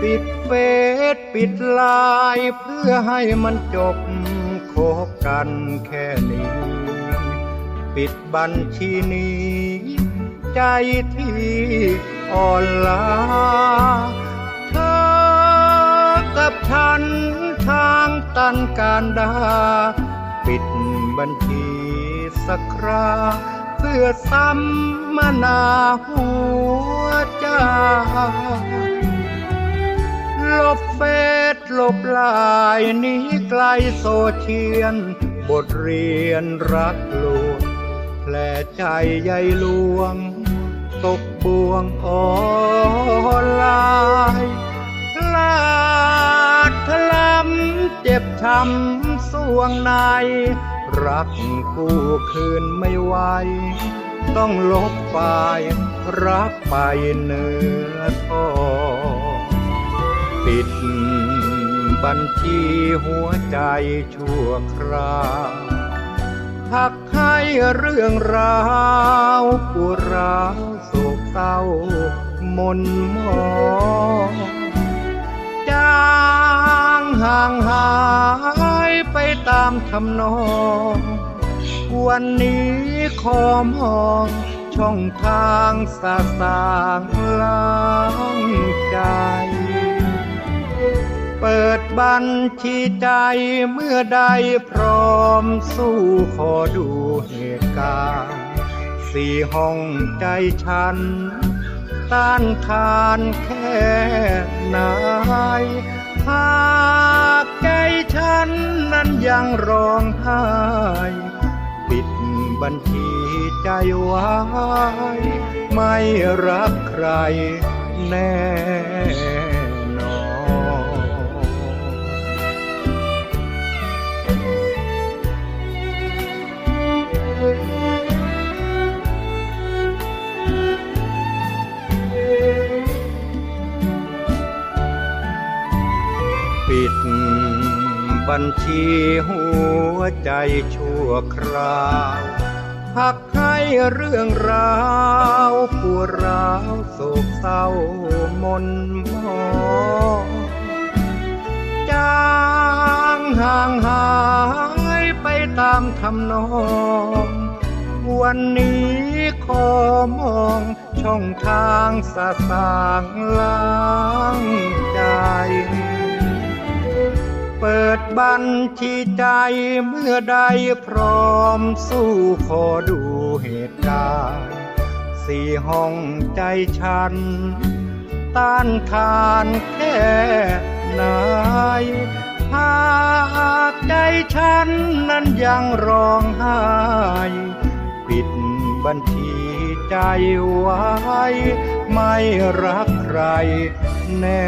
ปิดเฟซปิดลายเพื่อให้มันจบคบกันแค่นี้ ปิดบัญชีนี้ ใจที่อ่อนล้าเธอกับฉันทางตันการดา ปิดบัญชีสักคราเพื่อซ้ำมนาหัวใจ ลบเฟซลบลายหนี้ไกลโซเชียลบทเรียนรักลวงแผลใจใยลวง ตกบ่วงออนไลน์พลาดทะลำเจ็บช้ำสวงใน รักกู้คืนไม่ไหวต้องลบไป รักไปเนื้อทอง ปิดบัญชีหัวใจชั่วคราวพักให้เรื่องราวปวดร้าวโศกเศร้ามนมองจางห่างหายไปตามทำนอง วันนี้ขอมองช่องทางสาสางล้างใจ เปิดบัญชีใจเมื่อใดพร้อมสู้ขอดูเหตุการณ์สี่ห้องใจฉัน ต้านทานแค่ไหนหากใจฉันนั้นยังร้องไห้ปิดบัญชีใจไว้ไม่รักใครแน่ ปิดบัญชีหัวใจชั่วคราวพักให้เรื่องราวปวดร้าวโศกเศร้ามนมองจางห่างหายไปตามทำนองวันนี้ขอมองช่องทางสาสางล้าง บัญชีใจเมื่อใดพร้อมสู้ขอดูเหตุการณ์สี่ห้องใจฉัน ต้านทานแค่ไหนหากใจฉันนั้นยังร้องไห้ปิดบัญชีใจไว้ ไม่รักใครแน่